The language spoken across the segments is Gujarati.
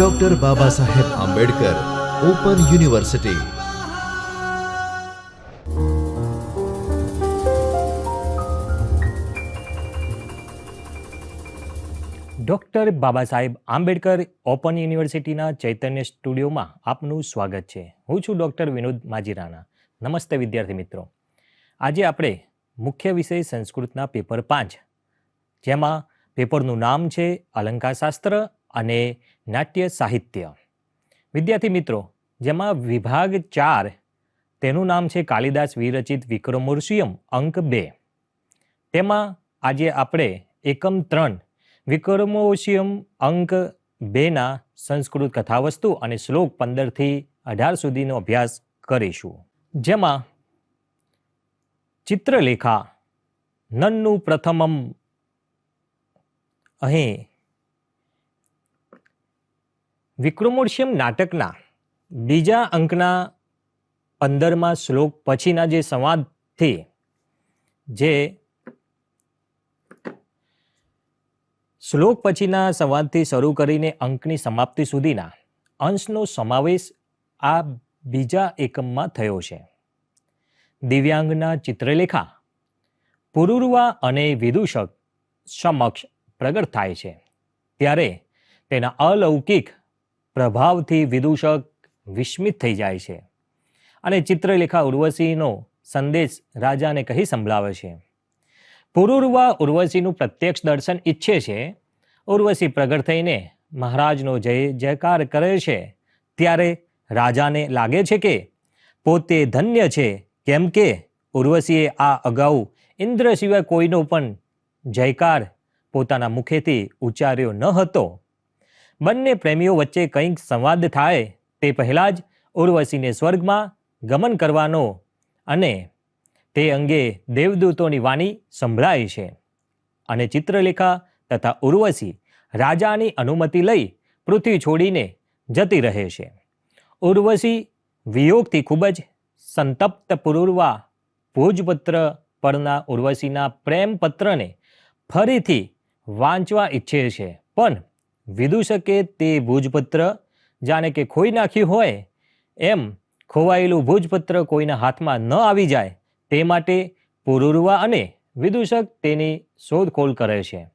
Doctor Baba Saheb Ambedkar open university doctor Baba Saheb Ambedkar open યુનિવર્સિટીના ચૈતન્ય સ્ટુડિયોમાં આપનું સ્વાગત છે. હું છું ડૉક્ટર વિનોદ માજીરાણા. નમસ્તે વિદ્યાર્થી મિત્રો. આજે આપણે મુખ્ય વિષય સંસ્કૃતના પેપર પાંચ, જેમાં પેપરનું નામ છે અલંકારશાસ્ત્ર અને નાટ્ય સાહિત્ય. વિદ્યાર્થી મિત્રો, જેમાં વિભાગ ચાર, તેનું નામ છે કાલિદાસ વિરચિત વિક્રમોર્ષિયમ અંક બે. તેમાં આજે આપણે એકમ ત્રણ વિક્રમોશિયમ અંક બેના સંસ્કૃત કથાવસ્તુ અને શ્લોક પંદરથી અઢાર સુધીનો અભ્યાસ કરીશું. જેમાં ચિત્રલેખા, નનનું પ્રથમમ, અહીં વિક્રમોર્ષિયમ નાટકના બીજા અંકના પંદરમાં શ્લોક પછીના જે સંવાદથી જે શ્લોક પછીના સંવાદથી શરૂ કરીને અંકની સમાપ્તિ સુધીના અંશનો સમાવેશ આ બીજા એકમમાં થયો છે. દિવ્યાંગના ચિત્રલેખા પુરુરવા અને વિદૂષક સમક્ષ પ્રગટ થાય છે. ત્યારે તેના અલૌકિક પ્રભાવથી વિદૂષક વિસ્મિત થઈ જાય છે. અને ચિત્રલેખા ઉર્વશીનો સંદેશ રાજાને કહી સંભળાવે છે. પુરુર્વા ઉર્વશીનું પ્રત્યક્ષ દર્શન ઈચ્છે છે. ઉર્વશી પ્રગટ થઈને મહારાજનો જય જયકાર કરે છે. ત્યારે રાજાને લાગે છે કે પોતે ધન્ય છે. કેમ કે ઉર્વશીએ આ અગાઉ ઇન્દ્ર સિવાય કોઈનો પણ જયકાર પોતાના મુખેથી ઉચ્ચાર્યો ન હતો. બંને પ્રેમીઓ વચ્ચે કંઈક સંવાદ થાય તે પહેલાં જ ઉર્વશીને સ્વર્ગમાં ગમન કરવાનો અને તે અંગે દેવદૂતોની વાણી સંભળાય છે. અને ચિત્રલેખા તથા ઉર્વશી રાજાની અનુમતિ લઈ પૃથ્વી છોડીને જતી રહે છે. ઉર્વશી વિયોગથી ખૂબ જ સંતપ્ત પુરુરવા ભોજપત્ર પરના ઉર્વશીના પ્રેમપત્રને ફરીથી વાંચવા ઈચ્છે છે. પણ વિદૂષકે તે ભોજપત્ર? જાણે કે ખોઈ નાખ્યું હોય? એમ ખોવાયેલું ભોજપત્ર કોઈના હાથમાં ન આવી જાય, તે માટે પુરુરવા અને વિદૂષક તેની શોધખોળ કરે છે.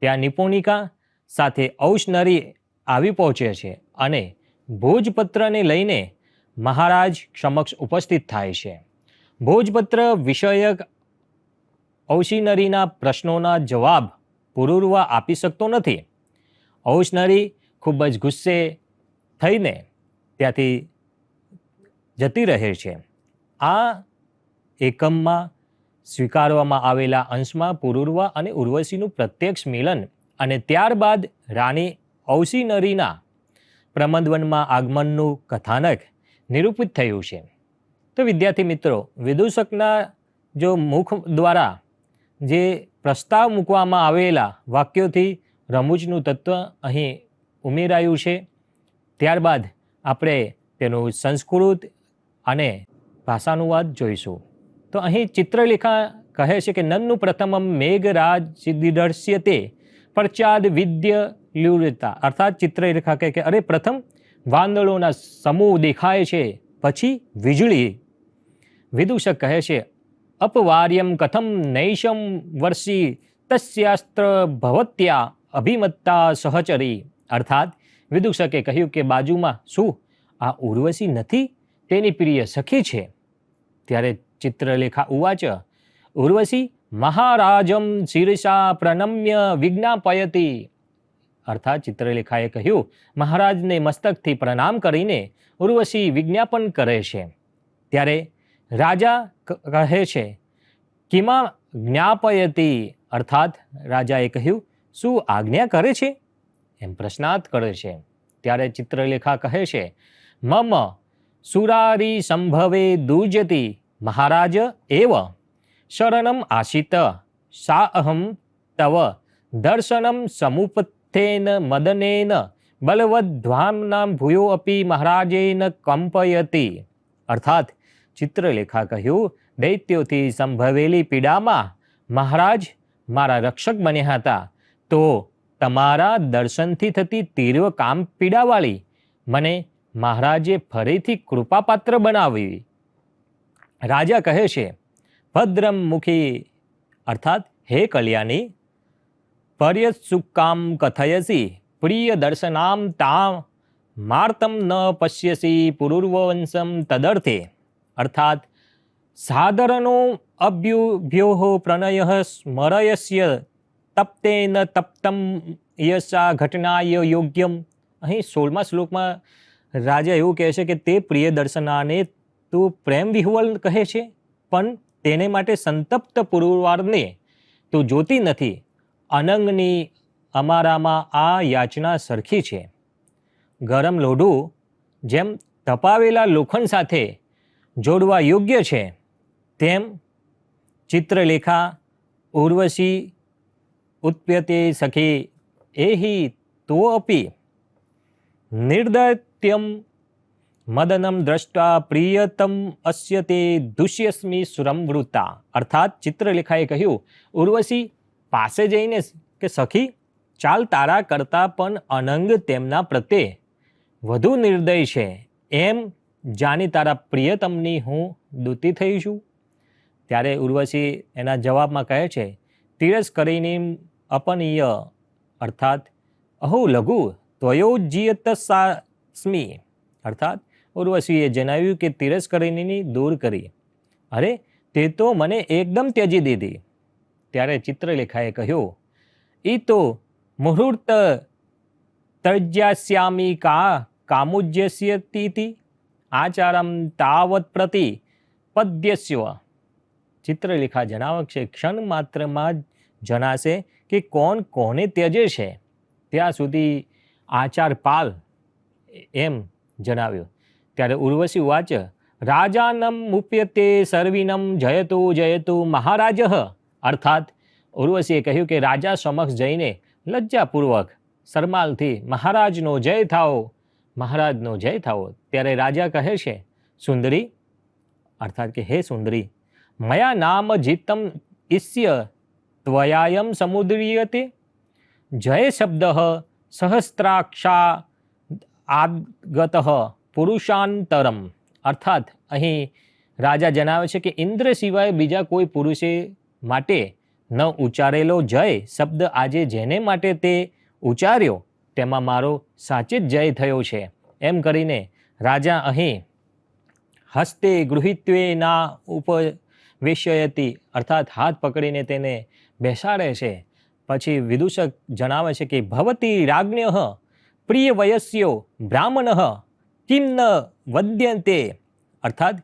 ત્યાં નિપુણિકા સાથે ઔષનરી આવી પહોંચે છે અને ભોજપત્રને લઈને મહારાજ સમક્ષ ઉપસ્થિત થાય છે. ભોજપત્ર વિષયક ઔષિનરીના પ્રશ્નોના જવાબ પુરુરવા આપી શકતો નથી. ઔષનરી ખૂબ જ ગુસ્સે થઈને ત્યાંથી જતી રહે છે. આ એકમમાં સ્વીકારવામાં આવેલા અંશમાં પુરુર્વા અને ઉર્વશીનું પ્રત્યક્ષ મિલન અને ત્યારબાદ રાણી ઔષિનરીના પ્રમદવનમાં આગમનનું કથાનક નિરૂપિત થયું છે. તો વિદ્યાર્થી મિત્રો, વિદૂષકના જો મુખ દ્વારા જે પ્રસ્તાવ મૂકવામાં આવેલા વાક્યોથી રમૂજનું તત્વ અહીં ઉમેરાયું છે. ત્યારબાદ આપણે તેનું સંસ્કૃત અને ભાષાનુવાદ જોઈશું. તો અહીં ચિત્રલેખા કહે છે કે, નનનું પ્રથમમ મેઘરાજ દિદર્શ્યતે પ્રચાદ વિદ્ય લ્યુરતા. અર્થાત ચિત્રલેખા કહે કે, અરે, પ્રથમ વાંદળોના સમૂહ દેખાય છે, પછી વીજળી. વિદૂષક કહે છે, અપવાર્યમ કથમ નૈશમ વર્ષી તસ્યાસ્ત્ર ભવત્યા અભિમત્તા સહચરી. અર્થાત, વિદુષકે કહ્યું કે બાજુમાં શું? આ ઉર્વશી નથી? તેની પ્રિય સખી છે. ત્યારે ચિત્રલેખા ઉવાચ, ઉર્વશી મહારાજમ શીર્ષા પ્રણમ્ય વિજ્ઞાપયતી. અર્થાત, ચિત્રલેખાએ કહ્યું, મહારાજને મસ્તકથી પ્રણામ કરીને ઉર્વશી વિજ્ઞાપન કરે છે. ત્યારે રાજા કહે છે, કિમા જ્ઞાપયતી? અર્થાત, રાજાએ કહ્યું શું આજ્ઞા કરે છે? એમ પ્રશ્નાર્થ કરે છે. ત્યારે ચિત્રલેખા કહે છે, મમ સુરારી સંભવે દુર્જતી મહારાજ એવ શરણમ આશિત સા અહમ તવ દર્શનમ સમુપથેન મદનેન બલવદ્ધ્વામનામ ભૂયો અપી મહારાજેન કંપયતી. અર્થાત ચિત્રલેખા કહ્યું, દૈત્યોથી સંભવેલી પીડામાં મહારાજ મારા રક્ષક બન્યા હતા. તો તમારા દર્શનથી થતી તીવ્ર કામ પીડાવાળી મને મહારાજે ફરીથી કૃપાપાત્ર બનાવી. રાજા કહે છે, ભદ્રમ મુખી, અર્થાત હે કલ્યાણી પર્યત સુકામ કથયસી, પ્રિય દર્શનામ તામ માર્તમ ન પશ્યસી પુરુર્વંશમ તદર્થે. અર્થાત, સાદરનો અભ્યુભ્યો પ્રણય સ્મરયસ્ય તપ્તેન તપ્તમ યશા ઘટનાય યોગ્યમ. અહીં સોળમા શ્લોકમાં રાજા એવું કહે છે કે તે પ્રિય દર્શનાને તું પ્રેમ વિહવલ કહે છે, પણ તેને માટે સંતપ્ત પુરવારને તું જોતી નથી. અનંગની અમારામાં આ યાચના સરખી છે. ગરમ લોઢું જેમ તપાવેલા લોખંડ સાથે જોડવા યોગ્ય છે, તેમ ચિત્રલેખા ઉર્વશી ઉત્પ્યતે સખી, એહી તો અપી. નિર્દત્યમ મદનમ દ્રષ્ટા પ્રિયતમ અસ્ય તે દુષ્યસ્મિ સુરમવૃતા અર્થાત ચિત્રલેખાએ કહ્યું, ઉર્વશી પાસે જઈને કે સખી, ચાલ તારા કરતાં પણ અનંગ તેમના પ્રત્યે. વધુ નિર્દય છે. એમ જાણી તારા પ્રિયતમની હું દૂતી થઈ છું. ત્યારે ઉર્વશી એના જવાબમાં કહે છે, તિરસ્કરીની અપનીય, અર્થાત, અહો લઘુ ત્વયોજ્યત સ્મી. અર્થાત, ઉર્વશીએ જણાવ્યું કે તિરસ્કરીની દૂર કરી. અરે, તે તો મને એકદમ ત્યજી દીધી. ત્યારે ચિત્રલેખાએ કહ્યું એ તો મુહૂર્ત તર્જ્યાસ્યામી કા કામુજ્યસ્યતી આચારમ તાવત પ્રતિ પદ્યસ્ય. ચિત્રલેખા જણાવે છે ક્ષણ માત્રમાં જણાશે કે કોણ કોને ત્યજે છે? ત્યાં સુધી આચાર પાલ એમ જણાવ્યું. ત્યારે ઉર્વશી વાચ, રાજાનમ મુપ્યતે સર્વિનમ જયતુ જયતો મહારાજ. અર્થાત ઉર્વશીએ કહ્યું કે રાજા સમક્ષ જઈને લજ્જાપૂર્વક સરમાલથી મહારાજનો જય થાઓ, મહારાજનો જય થાઓ. ત્યારે રાજા કહે છે, સુંદરી, અર્થાત કે, હે સુંદરી, મયા નામ જીતમ ઈસ્ય ત્વયાયમ સમુદ્રીયતે જય શબ્દ સહસ્ત્રાક્ષા આગત પુરુષાંતરમ અર્થાત અહીં રાજા જણાવે છે કે ઇન્દ્ર સિવાય બીજા કોઈ પુરુષે માટે ન ઉચ્ચારેલો જય શબ્દ આજે જેને માટે તે ઉચ્ચાર્યો, તેમાં મારો સાચે જ જય થયો છે. એમ કરીને રાજા અહીં હસ્તે ગૃહિત્વે ના ઉપવેશ્યતી અર્થાત હાથ પકડીને તેને બેસાડે છે. પછી વિદૂષક જણાવે છે કે, ભવતી રાજ્ઞ પ્રિય વયસ્યો બ્રાહ્મણ કિમ ન વદ્યંતે અર્થાત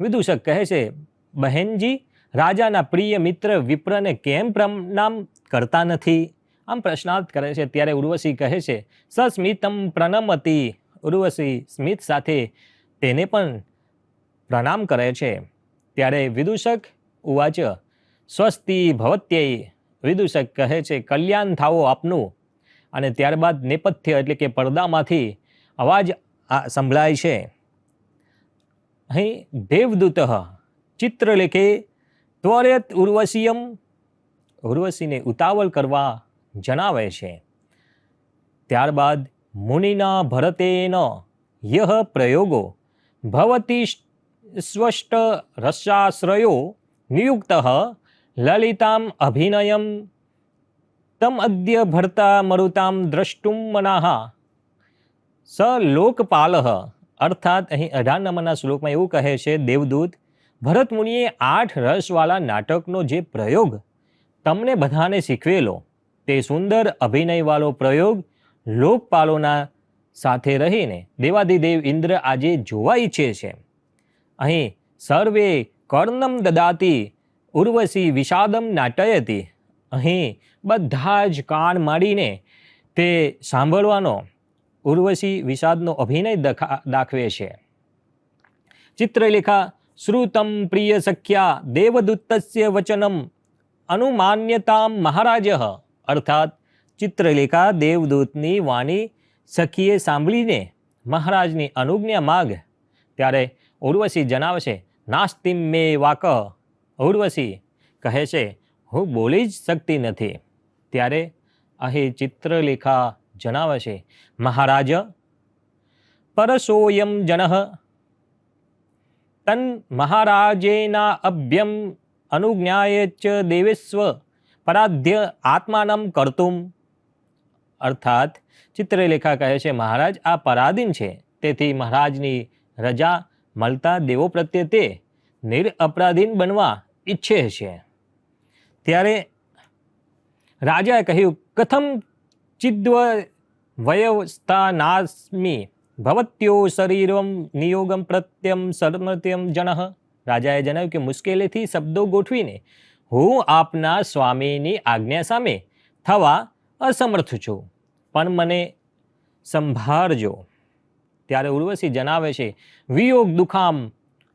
વિદૂષક કહે છે, બહેનજી, રાજાના પ્રિય મિત્ર વિપ્રને કેમ પ્રણામ કરતા નથી? આમ પ્રશ્નાર્થ કરે છે. ત્યારે ઉર્વશી કહે છે, સસ્મિતમ પ્રણમતી. ઉર્વશી સ્મિત સાથે તેને પણ પ્રણામ કરે છે. ત્યારે વિદૂષક ઉવાચ, સ્વસ્તિ ભવત્યય વિદૂષક કહે છે, કલ્યાણ થાવો આપનું અને ત્યારબાદ નેપથ્ય એટલે કે પડદામાંથી અવાજ સંભળાય છે. અહીં દેવદૂત, ચિત્રલેખે ત્વરેત ઉર્વશીયમ ઉર્વશીને ઉતાવળ કરવા જણાવે છે. ત્યારબાદ, મુનિના ભરતેન યહ પ્રયોગો ભવતી સ્વષ્ટ રસાશ્રયો નિયુક્ત લલિતામ અભિનયમ તમ અદ્ય ભરતા મરુતામ દ્રષ્ટુમ મનાહ સ લોકપાલ અર્થાત અહીં અઢાર નંબરના શ્લોકમાં એવું કહે છે દેવદૂત ભરત મુનિએ આઠ રસવાળા નાટકનો જે પ્રયોગ તમને બધાને શીખવેલો તે સુંદર અભિનયવાળો પ્રયોગ લોકપાલોના સાથે રહીને દેવાધિદેવ ઇન્દ્ર આજે જોવા ઈચ્છે છે અહીં સર્વે કર્ણમ દદાતી, ઉર્વશી વિષાદમ નાટયતી. અહીં બધા જ કાન માડીને તે સાંભળવાનો ઉર્વશી વિષાદનો અભિનય દખા, દાખવે છે. ચિત્રલેખા, શ્રુતમ પ્રિય સખ્યા, દેવદૂતસ્ય વચનમ, અનુમાન્યતામ મહારાજ. અર્થાત, ચિત્રલેખા દેવદૂતની વાણી સખીએ સાંભળીને મહારાજની અનુજ્ઞા માગ. ત્યારે ઉર્વશી જણાવે છે નાસ્તિમ મે વાક. ઉર્વશી કહે છે, હું બોલી જ શકતી નથી. ત્યારે અહીં ચિત્રલેખા જણાવે છે મહારાજ, પરસોયમ જનઃ, તન મહારાજેના અભ્યમ અનુજ્ઞાય ચ દેવેશ્વ પરાધ્ય આત્માનમ કર્તુમ. અર્થાત ચિત્રલેખા કહે છે, મહારાજ, આ પરાધીન છે, તેથી મહારાજની રજા મળતા દેવો પ્રત્યે તે નિરઅપરાધીન બનવા ઈચ્છે છે. ત્યારે રાજાએ કહ્યું, કથમ ચિદ્વ વયવસ્થાનાસ્મી ભવત્યો શરીરમ નિયોગમ પ્રત્યમ સરમત્યમ જણ રાજાએ જણાવ્યું કે, મુશ્કેલીથી શબ્દો ગોઠવીને હું આપના સ્વામીની આજ્ઞા સામે થવા અસમર્થ છું. પણ મને સંભાળજો. ત્યારે ઉર્વશી જણાવે છે, વિયોગ દુખામ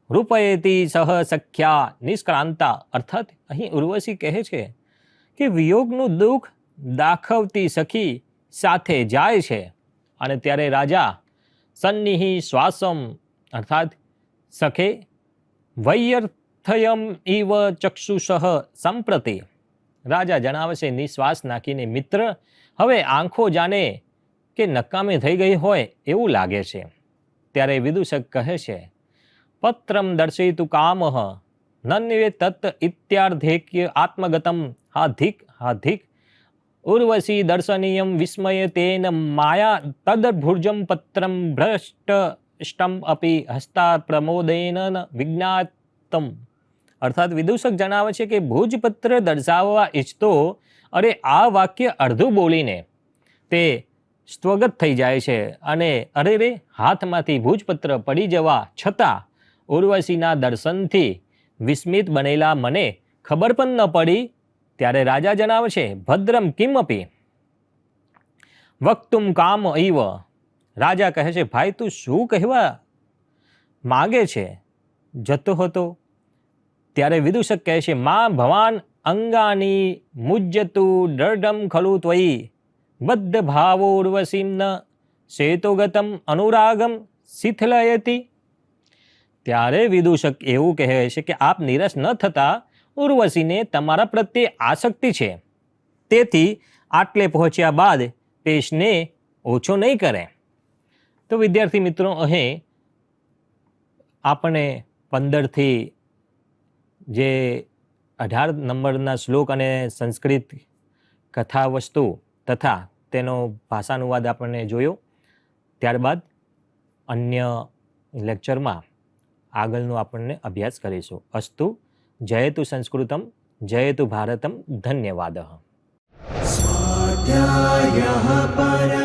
રૂપયેતી સહ સખ્યા નિષ્ક્રાંતા. અર્થાત અહીં ઉર્વશી કહે છે કે વિયોગનું દુઃખ દાખવતી સખી સાથે જાય છે અને ત્યારે રાજા સન્નિહિ શ્વાસમ, અર્થાત સખે, વૈયર્થયમ ઇવ ચક્ષુષઃ સંપ્રતિ. રાજા જણાવે છે, નિશ્વાસ નાખીને મિત્ર, હવે આંખો જાણે કે નકામી થઈ ગઈ હોય એવું લાગે છે. ત્યારે વિદૂષક કહે છે, પત્રમ દર્શયિતુ કામઃ, નન્વે તત્ ઇત્યાર્ધેક્ય આત્મગતમ હાધિક હાધિક, ઉર્વશી દર્શનીયમ વિસ્મય તેન માયા તદભુર્જમ પત્રમ ભ્રષ્ટષ્ટમ અપી હસ્તા પ્રમોદેન વિજ્ઞાતમ. અર્થાત વિદૂષક જણાવે છે કે ભુજપત્ર દર્શાવવા ઈચ્છતો અરે આ વાક્ય અડધું બોલીને તે સ્વગત થઈ જાય છે અને અરે રે, હાથમાંથી ભૂજપત્ર પડી જવા છતાં ઉર્વશીના દર્શનથી વિસ્મિત બનેલા મને ખબર પણ ન પડી. ત્યારે રાજા જણાવે છે ભદ્રમ કિમપી વક્તુમ કામ ઈવ. રાજા કહે છે ભાઈ, તું શું કહેવા માગે છે? જતો હતો. ત્યારે વિદુષક કહે છે મા ભવાન અંગાની મુજ્જતુ ડરડમ ખલુ ત્વયી. બદ્ધ ભાવોર્વસીમ ન શેતોગતમ અનુરાગમ શિથલયતી ત્યારે વિદૂષક એવું કહે છે કે આપ નિરસ ન થતા ઉર્વશીને તમારા પ્રત્યે આસક્તિ છે। તેથી આટલે પહોંચ્યા બાદ પેશને ઓછો નહીં કરે। તો વિદ્યાર્થી મિત્રો, અહીં આપણે પંદરથી જે અઢાર નંબરના શ્લોક અને સંસ્કૃત કથા વસ્તુ તથા તેનો ભાષાનુવાદ આપણને જોયો. ત્યારબાદ અન્ય લેક્ચરમાં આગળનું આપણને અભ્યાસ કરીશું. અસ્તુ જયતુ સંસ્કૃતમ જયતુ ભારતમ, ધન્યવાદ. સ્વાધ્યાય